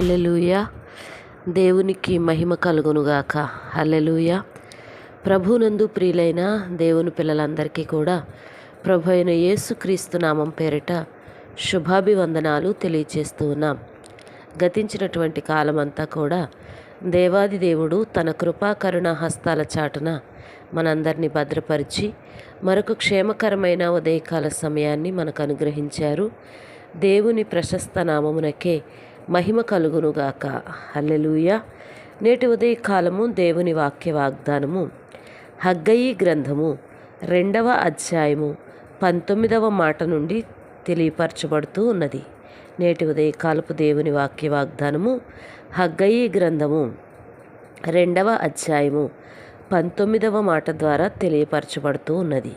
హల్లెలూయ. దేవునికి మహిమ కలుగునుగాక. హల్లెలూయ. ప్రభునందు ప్రియులైన దేవుని పిల్లలందరికీ కూడా ప్రభు అయిన యేసుక్రీస్తు నామం పేరిట శుభాభివందనాలు తెలియచేస్తూ ఉన్నాం. గతించినటువంటి కాలమంతా కూడా దేవాది దేవుడు తన కృపాకరుణ హస్తాల చాటున మనందరినీ భద్రపరిచి మరొక క్షేమకరమైన ఉదయకాల సమయాన్ని మనకు అనుగ్రహించారు. దేవుని ప్రశస్త నామమునకే మహిమ కలుగునుగాక. హల్లెలూయ. నేటి ఉదయకాలము దేవుని వాక్య వాగ్దానము. హగ్గయి గ్రంథము రెండవ అధ్యాయము పంతొమ్మిదవ మాట నుండి తెలియపరచబడుతూ ఉన్నది. నేటి ఉదయకాలపు దేవుని వాక్య వాగ్దానము హగ్గయి గ్రంథము రెండవ అధ్యాయము పంతొమ్మిదవ మాట ద్వారా తెలియపరచబడుతూ ఉన్నది.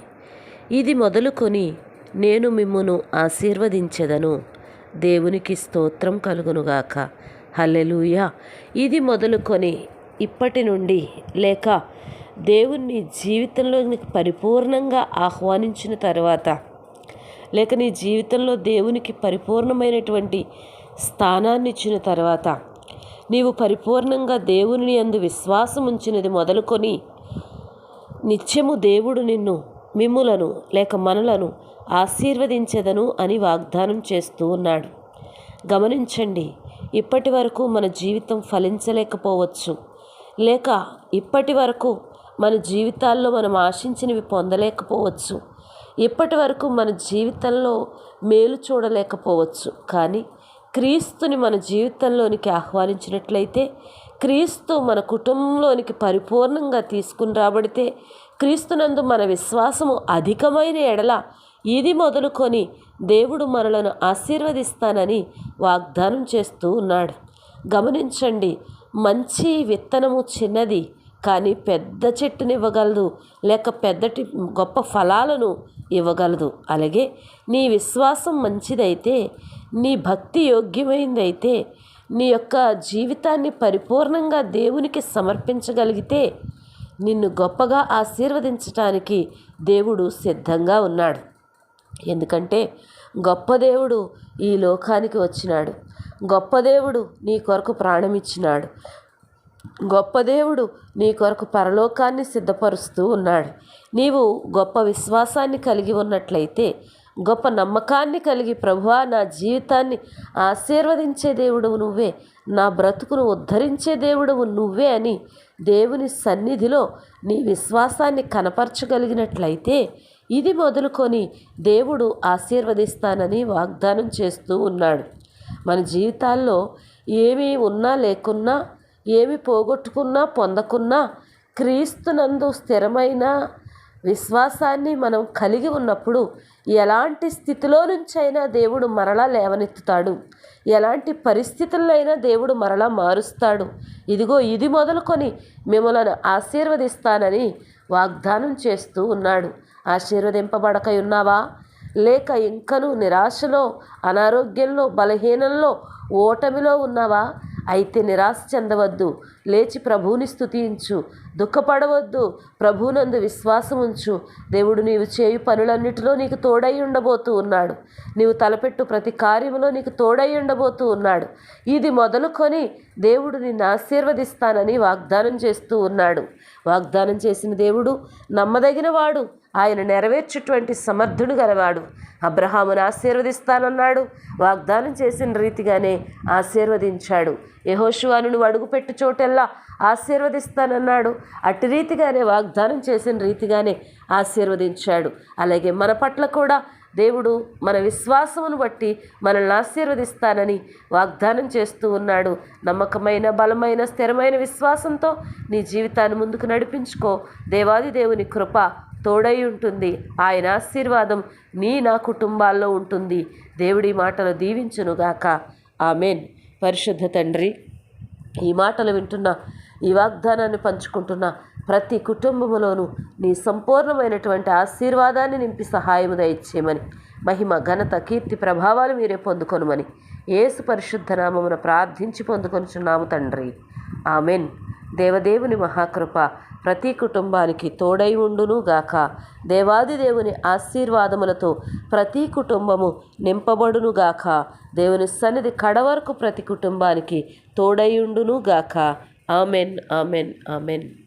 ఇది మొదలుకొని నేను మిమ్మును ఆశీర్వదించెదను. దేవునికి స్తోత్రం కలుగునుగాక. హల్లెలూయ. ఇది మొదలుకొని ఇప్పటి నుండి లేక దేవుణ్ణి జీవితంలో పరిపూర్ణంగా ఆహ్వానించిన తర్వాత లేక నీ జీవితంలో దేవునికి పరిపూర్ణమైనటువంటి స్థానాన్ని ఇచ్చిన తర్వాత నీవు పరిపూర్ణంగా దేవుని అందు విశ్వాసం ఉంచినది మొదలుకొని నిత్యము దేవుడు నిన్ను మిమ్ములను లేక మనలను ఆశీర్వదించెదను అని వాగ్దానం చేస్తూ ఉన్నాడు. గమనించండి ఇప్పటి వరకు మన జీవితం ఫలించలేకపోవచ్చు. లేక ఇప్పటి వరకు మన జీవితాల్లో మనం ఆశించినవి పొందలేకపోవచ్చు. ఇప్పటి వరకు మన జీవితంలో మేలు చూడలేకపోవచ్చు. కానీ క్రీస్తుని మన జీవితంలోనికి ఆహ్వానించినట్లయితే క్రీస్తు మన కుటుంబంలోనికి పరిపూర్ణంగా తీసుకుని రాబడితే క్రీస్తునందు మన విశ్వాసము అధికమైన ఎడల ఇది మొదలుకొని దేవుడు మనలను ఆశీర్వదిస్తానని వాగ్దానం చేస్తూ ఉన్నాడు. గమనించండి మంచి విత్తనము చిన్నది కానీ పెద్ద చెట్టునివ్వగలదు లేక పెద్దటి గొప్ప ఫలాలను ఇవ్వగలదు. అలాగే నీ విశ్వాసం మంచిదైతే నీ భక్తి యోగ్యమైందైతే నీ యొక్క జీవితాన్ని పరిపూర్ణంగా దేవునికి సమర్పించగలిగితే నిన్ను గొప్పగా ఆశీర్వదించటానికి దేవుడు సిద్ధంగా ఉన్నాడు. ఎందుకంటే గొప్ప దేవుడు ఈ లోకానికి వచ్చినాడు. గొప్ప దేవుడు నీ కొరకు ప్రాణం ఇచ్చినాడు. గొప్ప దేవుడు నీ కొరకు పరలోకాన్ని సిద్ధపరుస్తూ ఉన్నాడు. నీవు గొప్ప విశ్వాసాన్ని కలిగి ఉన్నట్లయితే గొప్ప నమ్మకాన్ని కలిగి ప్రభువా నా జీవితాన్ని ఆశీర్వదించే దేవుడవు నువ్వే. నా బ్రతుకును ఉద్ధరించే దేవుడవు నువ్వే అని దేవుని సన్నిధిలో నీ విశ్వాసాన్ని కనపరచగలిగినట్లయితే ఇది మొదలుకొని దేవుడు ఆశీర్వదిస్తానని వాగ్దానం చేస్తూ ఉన్నాడు. మన జీవితాల్లో ఏమీ ఉన్నా లేకున్నా ఏమి పోగొట్టుకున్నా పొందకున్నా క్రీస్తునందు స్థిరమైన విశ్వాసాన్ని మనం కలిగి ఉన్నప్పుడు ఎలాంటి స్థితిలో నుంచైనా దేవుడు మరలా లేవనెత్తుతాడు. ఎలాంటి పరిస్థితుల్లో అయినా దేవుడు మరలా మారుస్తాడు. ఇదిగో ఇది మొదలుకొని మిమ్మలను ఆశీర్వదిస్తానని వాగ్దానం చేస్తూ ఉన్నాడు. ఆశీర్వదింపబడకై ఉన్నావా? లేక ఇంకను నిరాశలో అనారోగ్యంలో బలహీనంలో ఓటమిలో ఉన్నావా? అయితే నిరాశ చెందవద్దు. లేచి ప్రభువుని స్థుతించు దుఃఖపడవద్దు. ప్రభువునందు విశ్వాసం ఉంచు. దేవుడు నీవు చేయు పనులన్నిటిలో నీకు తోడై ఉండబోతూ ఉన్నాడు. నీవు తలపెట్టు ప్రతి కార్యములో నీకు తోడై ఉండబోతూ ఉన్నాడు. ఇది మొదలుకొని దేవుడు నిన్ను ఆశీర్వదిస్తానని వాగ్దానం చేస్తూ ఉన్నాడు. వాగ్దానం చేసిన దేవుడు నమ్మదగిన వాడు ఆయన నెరవేర్చేటువంటి సమర్థుడు గలవాడు. అబ్రహామును ఆశీర్వదిస్తానన్నాడు. వాగ్దానం చేసిన రీతిగానే ఆశీర్వదించాడు. యహోశువాను నువ్వు అడుగుపెట్టు చోటెల్లా ఆశీర్వదిస్తానన్నాడు. అట్టి రీతిగానే వాగ్దానం చేసిన రీతిగానే ఆశీర్వదించాడు. అలాగే మన పట్ల కూడా దేవుడు మన విశ్వాసమును బట్టి మనల్ని ఆశీర్వదిస్తానని వాగ్దానం చేస్తూ ఉన్నాడు. నమ్మకమైన బలమైన స్థిరమైన విశ్వాసంతో నీ జీవితాన్ని ముందుకు నడిపించుకో. దేవాది దేవుని కృప తోడై ఉంటుంది. ఆయన ఆశీర్వాదం నీ నా కుటుంబాల్లో ఉంటుంది. దేవుడి మాటలు దీవించునుగాక ఆమెన్. పరిశుద్ధ తండ్రి ఈ మాటలు వింటున్న ఈ వాగ్దానాన్ని పంచుకుంటున్న ప్రతి కుటుంబములోనూ నీ సంపూర్ణమైనటువంటి ఆశీర్వాదాన్ని నింపి సహాయము దయచేయమని మహిమ ఘనత కీర్తి ప్రభావాలు మీరే పొందుకొనుమని ఏసు పరిశుద్ధ నామమున ప్రార్థించి పొందుకొనుచున్నాము తండ్రి. ఆమెన్. దేవదేవుని మహాకృప ప్రతి కుటుంబానికి తోడై ఉండును గాక. దేవాది దేవుని ఆశీర్వాదములతో ప్రతి కుటుంబము నింపబడును గాక. దేవుని సన్నిధి కడవరకు ప్రతి కుటుంబానికి తోడై ఉండును గాక. Amen amen amen.